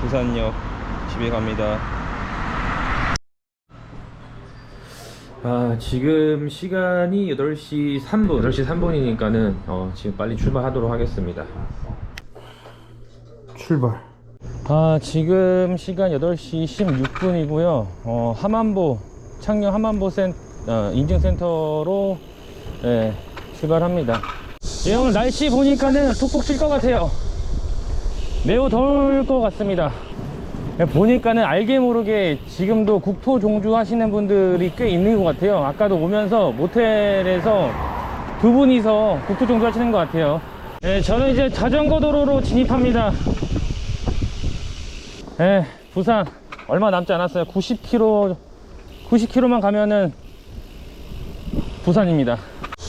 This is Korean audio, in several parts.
부산역 집에 갑니다. 아, 지금 시간이 8시 3분. 8시 3분이니까는 어, 지금 빨리 출발하도록 하겠습니다. 출발. 아, 지금 시간 8시 16분이고요. 어, 하만보, 창녕 하만보 센, 어, 인증센터로 예, 출발합니다. 예, 오늘 날씨 보니까는 푹푹 칠것 같아요. 매우 더울 것 같습니다. 예, 보니까는 알게 모르게 지금도 국토 종주 하시는 분들이 꽤 있는 것 같아요. 아까도 오면서 모텔에서 두 분이서 국토 종주 하시는 것 같아요. 예, 저는 이제 자전거 도로로 진입합니다. 예, 부산 얼마 남지 않았어요. 90km, 90km만 가면은 부산입니다.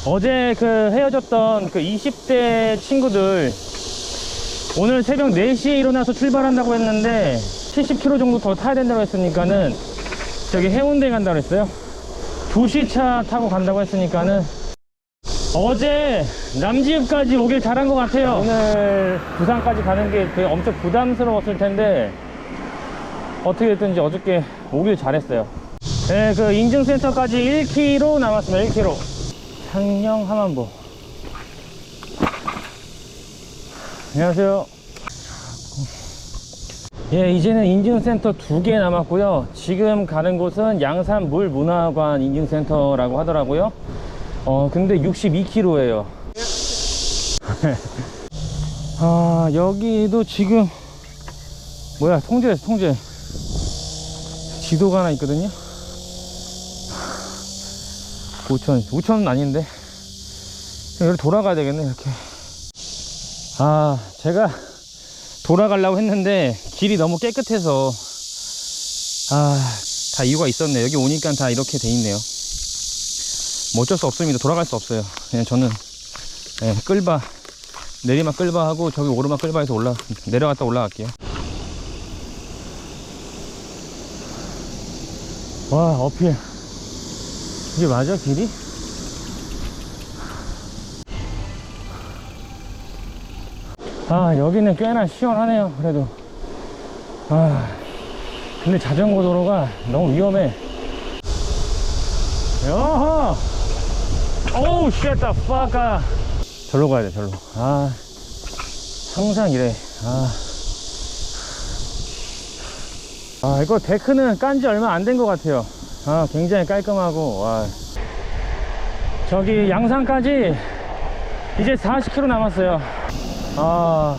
어제 그 헤어졌던 그 20대 친구들 오늘 새벽 4시에 일어나서 출발한다고 했는데 70km 정도 더 타야 된다고 했으니까는 저기 해운대 간다고 했어요. 2시 차 타고 간다고 했으니까는 어제 남지읍까지 오길 잘한 것 같아요. 오늘 부산까지 가는 게 되게 엄청 부담스러웠을 텐데 어떻게 됐든지 어저께 오길 잘했어요. 네, 그 인증센터까지 1km 남았습니다 1km 창녕 하만보 안녕하세요 예, 이제는 인증센터 두 개 남았고요. 지금 가는 곳은 양산 물문화관 인증센터라고 하더라고요. 어, 근데 62km예요. 아, 여기도 지금 뭐야, 통제, 통제. 지도가 하나 있거든요. 5천, 5천은 아닌데. 여기 돌아가야 되겠네, 이렇게. 아, 제가 돌아가려고 했는데 길이 너무 깨끗해서 아 다 이유가 있었네 여기 오니까 다 이렇게 돼 있네요. 뭐 어쩔 수 없습니다. 돌아갈 수 없어요. 그냥 저는 예, 끌바 내리막 끌바 하고 저기 오르막 끌바 해서 올라 내려갔다 올라갈게요. 와 어필. 이게 맞아 길이? 아 여기는 꽤나 시원하네요 그래도. 아 근데 자전거 도로가 너무 위험해. 여허 오우 쉣다 빠까 절로 가야 돼 절로. 아 항상 이래. 아. 아 이거 데크는 깐지 얼마 안 된 것 같아요. 아 굉장히 깔끔하고 와. 저기 양산까지 이제 40km 남았어요 아.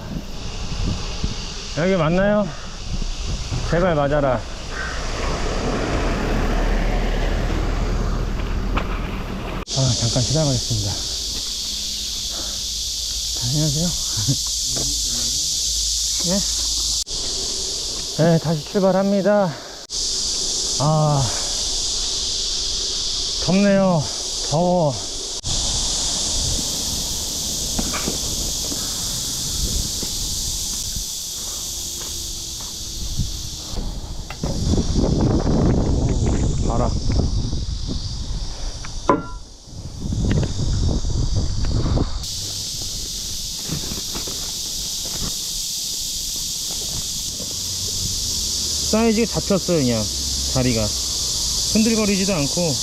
여기 맞나요? 제발 맞아라. 아 잠깐 지나가겠습니다. 안녕하세요. 네? 네 다시 출발합니다. 아. 덥네요. 더워 사이즈가 잡혔어요, 그냥. 다리가. 흔들거리지도 않고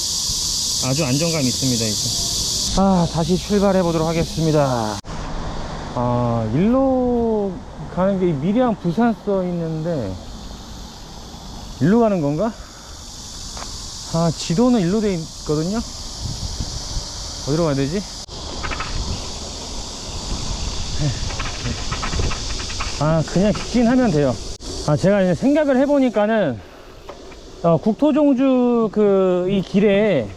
아주 안정감 있습니다, 이제. 아, 다시 출발해 보도록 하겠습니다. 아, 일로 가는 게 미리양 부산 써 있는데, 일로 가는 건가? 아 지도는 일로 돼 있거든요 어디로 가야 되지? 아 그냥 직진하면 돼요 아 제가 이제 생각을 해보니까는 어, 국토종주 그 이 길에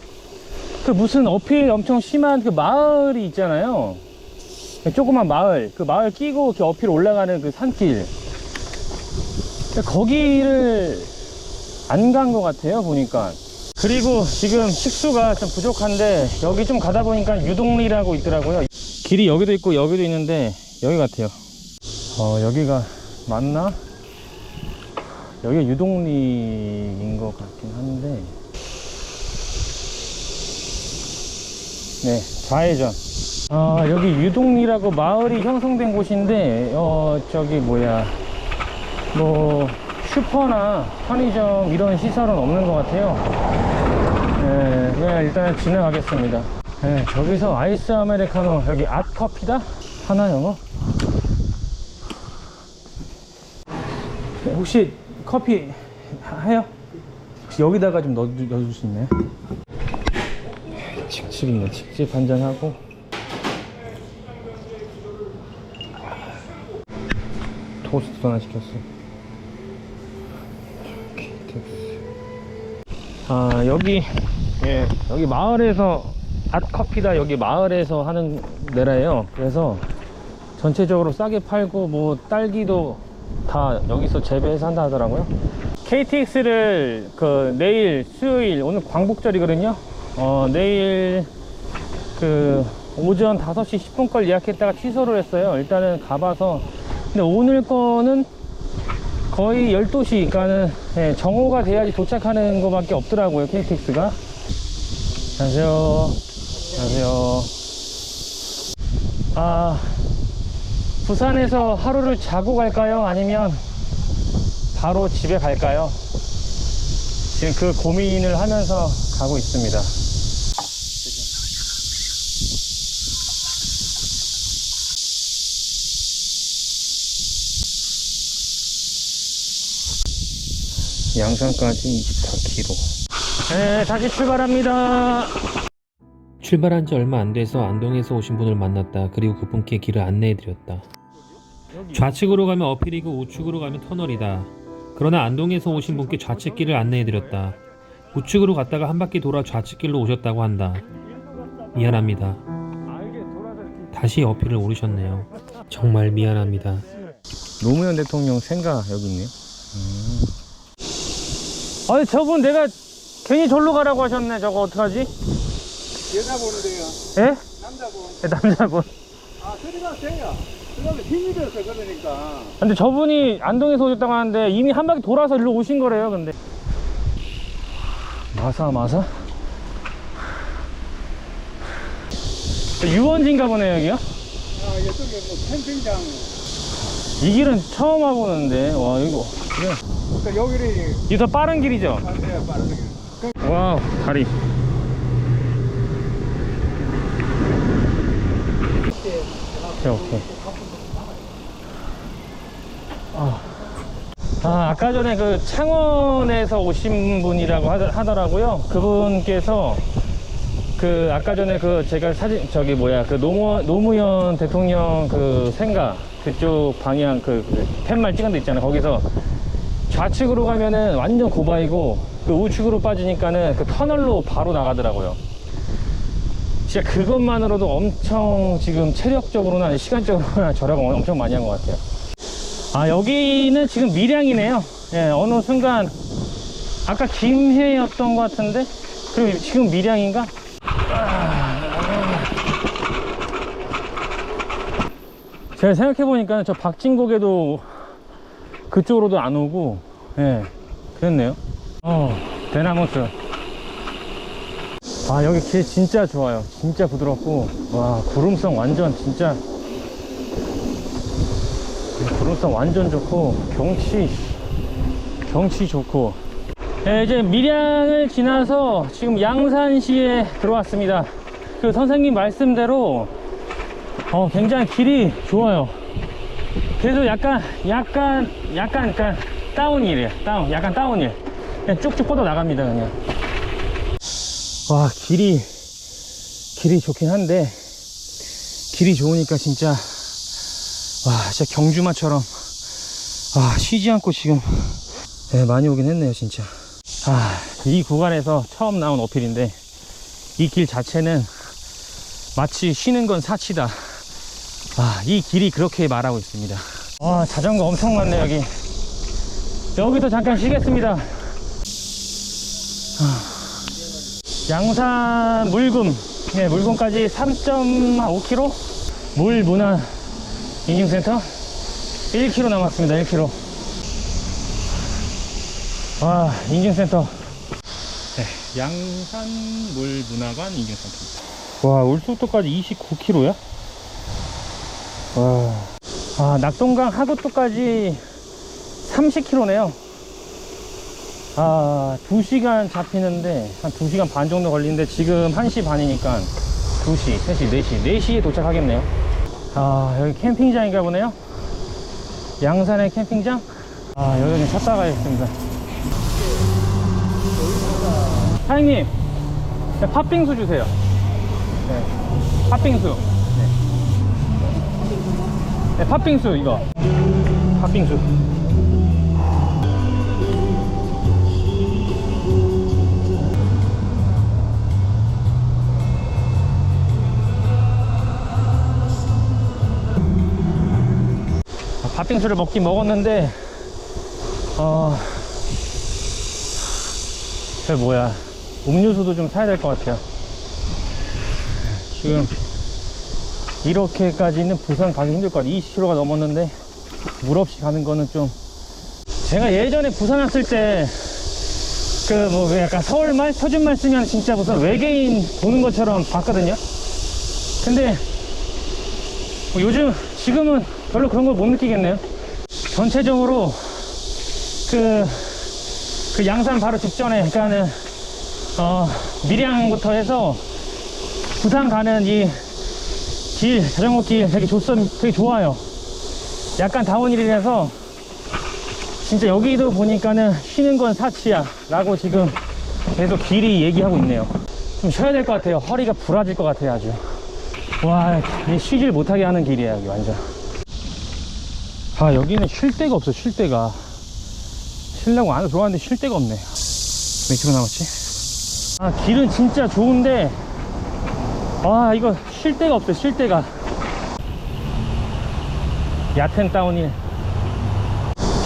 그 무슨 어필 엄청 심한 그 마을이 있잖아요. 조그만 마을. 그 마을 끼고 이렇게 어필 올라가는 그 산길. 거기를 안 간 것 같아요 보니까. 그리고 지금 식수가 좀 부족한데 여기 좀 가다 보니까 유동리라고 있더라고요. 길이 여기도 있고 여기도 있는데 여기 같아요. 어 여기가 맞나? 여기가 유동리인 것 같긴 한데 네 좌회전 아 여기 유동리라고 마을이 형성된 곳인데 어 저기 뭐야 뭐 슈퍼나 편의점 이런 시설은 없는 것 같아요. 네, 그냥 일단 지나가겠습니다. 네, 저기서 아이스 아메리카노 여기 앗커피다 하나 영어. 네, 혹시 커피 해요? 여기다가 좀 넣어, 넣어줄 수 있나요? 직접 있네. 직접 한잔 하고. 토스트 하나 시켰어. 아 여기 예 여기 마을에서 앗커피다 여기 마을에서 하는 데라예요. 그래서 전체적으로 싸게 팔고 뭐 딸기도 다 여기서 재배해서 한다 하더라고요. KTX를 그 내일 수요일 오늘 광복절이거든요. 어 내일 그 오전 5시 10분 걸 예약했다가 취소를 했어요. 일단은 가봐서 근데 오늘 거는 거의 12시 그러니까는 예, 정오가 돼야지 도착하는 것밖에 없더라고요. KTX가. 안녕하세요. 안녕하세요. 아 부산에서 하루를 자고 갈까요? 아니면 바로 집에 갈까요? 지금 그 고민을 하면서 가고 있습니다. 양산까지 24km. 네, 다시 출발합니다. 출발한 지 얼마 안 돼서 안동에서 오신 분을 만났다. 그리고 그분께 길을 안내해드렸다. 좌측으로 가면 어필이고 우측으로 가면 터널이다. 그러나 안동에서 오신 분께 좌측길을 안내해드렸다. 우측으로 갔다가 한 바퀴 돌아 좌측길로 오셨다고 한다. 미안합니다. 다시 어필을 오르셨네요. 정말 미안합니다. 노무현 대통령 생가 여기 있네요. 음. 아니 저분 내가 괜히 절로 가라고 하셨네. 저거 어떡하지? 여자 보는데요. 예? 남자분. 네, 남자분. 아, 그리가 돼요. 그러면 힘이 들어서 그러니까. 근데 저분이 안동에서 오셨다고 하는데 이미 한 바퀴 돌아서 일로 오신 거래요. 근데 마사 마사? 유원지인가 보네요 여기요. 아, 이쪽에 뭐 캠핑장. 이 길은 처음 와보는데 와 이거 그래. 그러니까 여기를 이게 더 빠른 길이죠? 안돼야 빠르게. 와우 다리 오케이 오케이. 아, 아 아까 전에 그 창원에서 오신 분이라고 하더, 하더 라고요. 그분께서 그 아까 전에 그 제가 사진 저기 뭐야 그 노무, 노무현 대통령 그 생가 그쪽 방향 그, 그 팻말 찍은 데 있잖아요 거기서. 좌측으로 가면은 완전 고바이고 그 우측으로 빠지니까는 그 터널로 바로 나가더라고요. 진짜 그것만으로도 엄청 지금 체력적으로나 시간적으로나 절약을 엄청 많이 한 것 같아요. 아 여기는 지금 밀양이네요. 예, 어느 순간 아까 김해였던 것 같은데 그리고 지금 밀양인가? 제가 생각해 보니까 저 박진곡에도 그쪽으로도 안 오고, 예, 그랬네요. 어, 대나무숲. 아, 여기 길 진짜 좋아요. 진짜 부드럽고, 와, 구름성 완전 진짜. 구름성 완전 좋고, 경치, 경치 좋고. 예, 이제 밀양을 지나서 지금 양산시에 들어왔습니다. 그 선생님 말씀대로, 어, 굉장히 길이 좋아요. 그래도 약간 약간 약간 약간 다운힐이에요 다운 약간 다운힐 그냥 쭉쭉 뻗어 나갑니다 그냥 와 길이 길이 좋긴 한데 길이 좋으니까 진짜 와 진짜 경주마처럼 아 쉬지 않고 지금 네, 많이 오긴 했네요 진짜 아이 구간에서 처음 나온 어필인데 이 길 자체는 마치 쉬는 건 사치다 아, 이 길이 그렇게 말하고 있습니다. 와, 자전거 엄청 많네, 여기. 여기서 잠깐 쉬겠습니다. 아, 양산 물금. 네, 물금까지 3.5km? 물 문화 인증센터? 1km 남았습니다, 1km. 와, 인증센터. 네, 양산 물문화관 인증센터. 와, 울속도까지 29km야? 와. 아, 낙동강 하구도까지 30km네요. 아, 2시간 잡히는데, 한 2시간 반 정도 걸리는데, 지금 1시 반이니까, 2시, 3시, 4시, 4시에 도착하겠네요. 아, 여기 캠핑장인가 보네요. 양산의 캠핑장? 아, 여기는 찾다 가야겠습니다. 사장님, 네, 팥빙수 주세요. 네, 팥빙수. 네. 네, 팥빙수, 이거. 팥빙수. 팥빙수를 먹긴 먹었는데 어... 저 뭐야. 음료수도 좀 사야 될 것 같아요. 지금 이렇게까지는 부산 가기 힘들 것 같아요. 20km가 넘었는데 물 없이 가는 거는 좀. 제가 예전에 부산 왔을 때 그 뭐 약간 서울말 표준말 쓰면 진짜 무슨 외계인 보는 것처럼 봤거든요. 근데 뭐 요즘 지금은 별로 그런 걸 못 느끼겠네요. 전체적으로 그, 그 양산 바로 직전에 그러니까는 어, 밀양부터 해서 부산 가는 이 길, 자전거 길 되게 좋습, 되게 좋아요. 약간 다운힐이라서 진짜 여기도 보니까는 쉬는 건 사치야 라고 지금 계속 길이 얘기하고 있네요. 좀 쉬어야 될 것 같아요. 허리가 부러질 것 같아요, 아주. 와, 이 쉬질 못하게 하는 길이야, 여기 완전. 아, 여기는 쉴 데가 없어, 쉴 데가. 쉬려고 안에 들어왔는데 쉴 데가 없네. 몇 킬로 남았지? 아, 길은 진짜 좋은데, 아, 이거 쉴 데가 없어, 쉴 데가. 얕은 다운힐.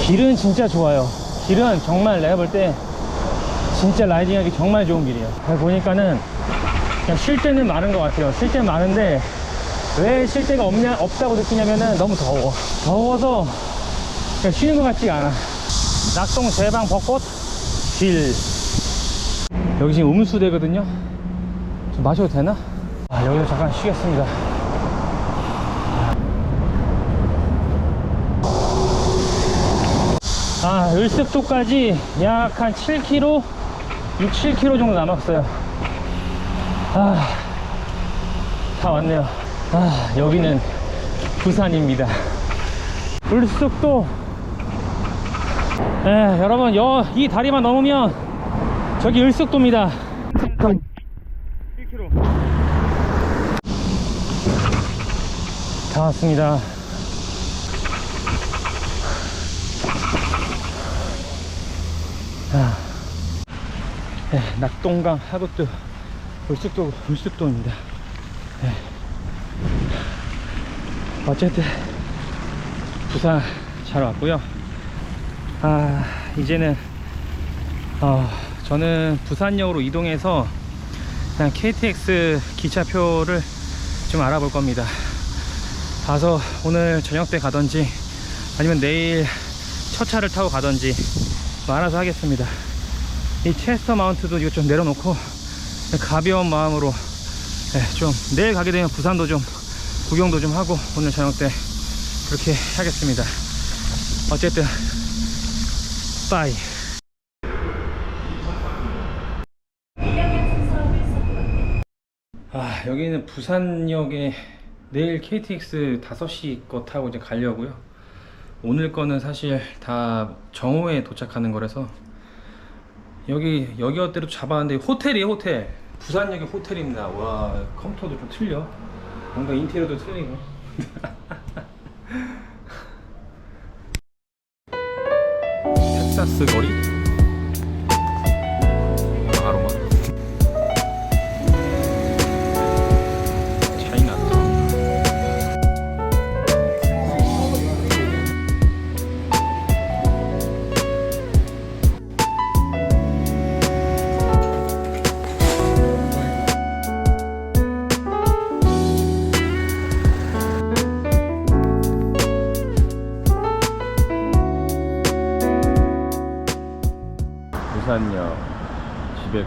길은 진짜 좋아요. 길은 정말 내가 볼 때 진짜 라이딩하기 정말 좋은 길이에요. 보니까는 그냥 쉴 때는 많은 것 같아요. 쉴 때는 많은데 왜 쉴 데가 없냐 없다고 느끼냐면은 너무 더워. 더워서 쉬는 것 같지가 않아. 낙동 대방 벚꽃 길. 여기 지금 음수대거든요. 좀 마셔도 되나? 아, 여기서 잠깐 쉬겠습니다. 아, 을습도까지 약 한 7km, 6, 7km 정도 남았어요. 아, 다 왔네요. 아, 여기는 부산입니다. 을숙도. 예, 여러분, 여, 이 다리만 넘으면 저기 을숙도입니다. 1km. 다 왔습니다. 아, 네, 낙동강 하구도 울숙도, 울숙도입니다. 네. 어쨌든, 부산 잘 왔고요. 아, 이제는, 어, 저는 부산역으로 이동해서 그냥 KTX 기차표를 좀 알아볼 겁니다. 가서 오늘 저녁 때 가든지 아니면 내일 첫 차를 타고 가든지 뭐 알아서 하겠습니다. 이 체스터 마운트도 이거 좀 내려놓고 가벼운 마음으로 예, 좀 내일 가게 되면 부산도 좀 구경도 좀 하고 오늘 저녁 때 그렇게 하겠습니다. 어쨌든 빠이. 아 여기는 부산역에 내일 KTX 5시 거 타고 이제 가려고요. 오늘 거는 사실 다 정오에 도착하는 거라서 여기 여기 어때로 잡았는데 호텔이에요 호텔 부산역의 호텔입니다 와 컴퓨터도 좀 틀려 뭔가 인테리어도 틀리고. 텍사스 거리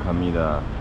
갑니다.